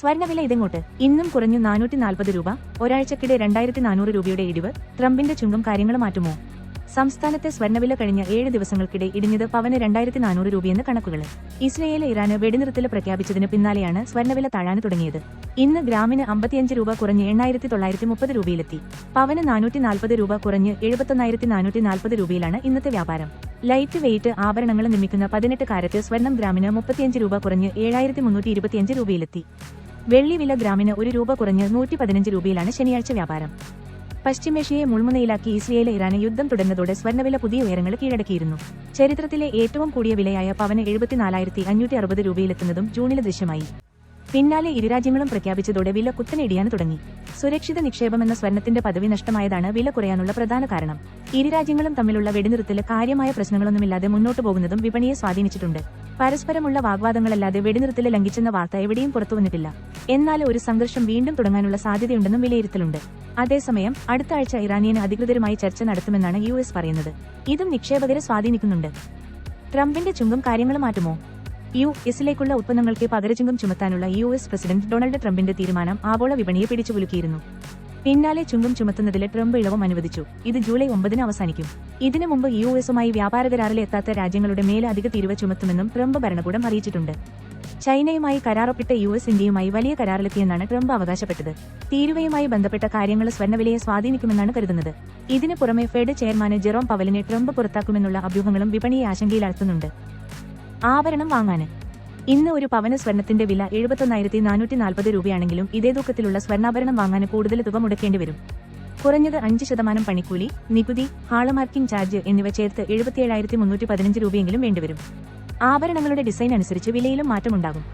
സ്വർണവില ഇതെങ്ങോട്ട്? ഇന്നും കുറഞ്ഞു നാനൂറ്റി നാൽപ്പത് രൂപ. ഒരാഴ്ചക്കിടെ രണ്ടായിരത്തി നാനൂറ് രൂപയുടെ ഇടിവ്. ട്രംപിന്റെ ചുങ്കം കാര്യങ്ങൾ മാറ്റുമോ? സംസ്ഥാനത്തെ സ്വർണവില കഴിഞ്ഞ ഏഴ് ദിവസങ്ങൾക്കിടെ ഇടിഞ്ഞത് പവന് രണ്ടായിരത്തി നാനൂറ് രൂപയെന്ന് കണക്കുകൾ. ഇസ്രയേൽ ഇറാന് വെടിനിർത്തൽ പ്രഖ്യാപിച്ചതിന് പിന്നാലെയാണ് സ്വർണവില താഴാൻ തുടങ്ങിയത്. ഇന്ന് ഗ്രാമിന് അമ്പത്തിയഞ്ച് രൂപ കുറഞ്ഞ് എണ്ണായിരത്തി തൊള്ളായിരത്തി മുപ്പത് രൂപയിലെത്തി. പവന് നാനൂറ്റി നാൽപ്പത് രൂപ കുറഞ്ഞ് എഴുപത്തൊന്നായിരത്തി നാനൂറ്റി നാൽപ്പത് രൂപയിലാണ് ഇന്നത്തെ വ്യാപാരം. ലൈറ്റ് വെയിറ്റ് ആഭരണങ്ങൾ നിർമ്മിക്കുന്ന പതിനെട്ട് കാരറ്റ് സ്വർണം ഗ്രാമിന് മുപ്പത്തിയഞ്ച് രൂപ കുറഞ്ഞ് ഏഴായിരത്തി മുന്നൂറ്റി ഇരുപത്തിയഞ്ച് രൂപയിലെത്തി. വെള്ളി വില ഗ്രാമിന് ഒരു രൂപ കുറഞ്ഞ് നൂറ്റി പതിനഞ്ച് രൂപയിലാണ് ശനിയാഴ്ച വ്യാപാരം. പശ്ചിമേഷ്യയെ മുൾമുനയിലാക്കി ഇസ്രയേൽ ഇറാന് യുദ്ധം തുടർന്നതോടെ സ്വർണവില പുതിയ ഉയരങ്ങൾ കീഴടക്കിയിരുന്നു. ചരിത്രത്തിലെ ഏറ്റവും കൂടിയ വിലയായ പവന് എഴുപത്തിനാലായിരത്തി അഞ്ഞൂറ്റി അറുപത് രൂപയിലെത്തുന്നതും ജൂണിലെ ദൃശ്യമായി. പിന്നാലെ ഇരുരാജ്യങ്ങളും പ്രഖ്യാപിച്ചതോടെ വില കുത്തനേടിയാണ് തുടങ്ങി. സുരക്ഷിത നിക്ഷേപമെന്ന സ്വർണത്തിന്റെ പദവി നഷ്ടമായതാണ് വില കുറയാനുള്ള പ്രധാന കാരണം. ഇരു രാജ്യങ്ങളും തമ്മിലുള്ള വെടിനിർത്തൽ കാര്യമായ പ്രശ്നങ്ങളൊന്നുമില്ലാതെ മുന്നോട്ടു പോകുന്നതും വിപണിയെ സ്വാധീനിച്ചിട്ടുണ്ട്. പരസ്പരമുള്ള വാഗ്വാദങ്ങളല്ലാതെ വെടിനിർത്തൽ ലംഘിച്ചെന്ന വാർത്ത എവിടെയും പുറത്തുവന്നിട്ടില്ല എന്നാൽ ഒരു സംഘർഷം വീണ്ടും തുടങ്ങാനുള്ള സാധ്യതയുണ്ടെന്നും വിലയിരുത്തലുണ്ട്. അതേസമയം അടുത്ത ആഴ്ച ഇറാനിയൻ അധികൃതരുമായി ചർച്ച നടത്തുമെന്നാണ് യു എസ് പറയുന്നത്. ഇതും നിക്ഷേപകരെ സ്വാധീനിക്കുന്നുണ്ട്. ട്രംപിന്റെ ചുങ്കം കാര്യങ്ങൾ മാറ്റുമോ? യു എസിലേക്കുള്ള ഉത്പന്നങ്ങൾക്ക് പകരചുങ്കം ചുമത്താനുള്ള യു എസ് പ്രസിഡന്റ് ഡൊണാൾഡ് ട്രംപിന്റെ തീരുമാനം ആഗോള വിപണിയെ പിടിച്ചുകുലുക്കിയിരുന്നു പിന്നാലെ ചുങ്കം ചുമത്തുന്നതിലെ ട്രംപ് ഇളവും അനുവദിച്ചു. ഇത് ജൂലൈ ഒമ്പതിന് അവസാനിക്കും. ഇതിനു മുമ്പ് യു എസുമായി വ്യാപാര കരാറിലെത്താത്ത രാജ്യങ്ങളുടെ മേലധിക തീരുവ ചുമത്തുമെന്നും ട്രംപ് ഭരണകൂടം അറിയിച്ചിട്ടുണ്ട്. ചൈനയുമായി കരാറൊപ്പിട്ട യു എസ് ഇന്ത്യയുമായി വലിയ കരാറിലെത്തിയെന്നാണ് ട്രംപ് അവകാശപ്പെട്ടത്. തീരുവയുമായി ബന്ധപ്പെട്ട കാര്യങ്ങൾ സ്വർണവിലയെ സ്വാധീനിക്കുമെന്നാണ് കരുതുന്നത്. ഇതിനു പുറമെ ഫെഡ് ചെയർമാന് ജെറോം പവലിനെ ട്രംപ് പുറത്താക്കുമെന്നുള്ള അഭ്യൂഹങ്ങളും വിപണിയെ ആശങ്കയിലാഴ്ത്തുന്നുണ്ട് ആഭരണം വാങ്ങാന്. ഇന്ന് ഒരു പവന സ്വർണത്തിന്റെ വില എഴുപത്തൊന്നായിരത്തി നാനൂറ്റി നാൽപ്പത് രൂപയാണെങ്കിലും ഇതേ തൂക്കത്തിലുള്ള സ്വർണാഭരണം വാങ്ങാൻ കൂടുതൽ തുക മുടക്കേണ്ടി വരും. കുറഞ്ഞത് അഞ്ച് ശതമാനം പണിക്കൂലി നികുതി ഹാൾമാർക്കിംഗ് ചാർജ് എന്നിവ ചേർത്ത് എഴുപത്തിയേഴായിരത്തി മുന്നൂറ്റി പതിനഞ്ച് രൂപയെങ്കിലും വേണ്ടിവരും. ആഭരണങ്ങളുടെ ഡിസൈൻ അനുസരിച്ച് വിലയിലും മാറ്റമുണ്ടാകും.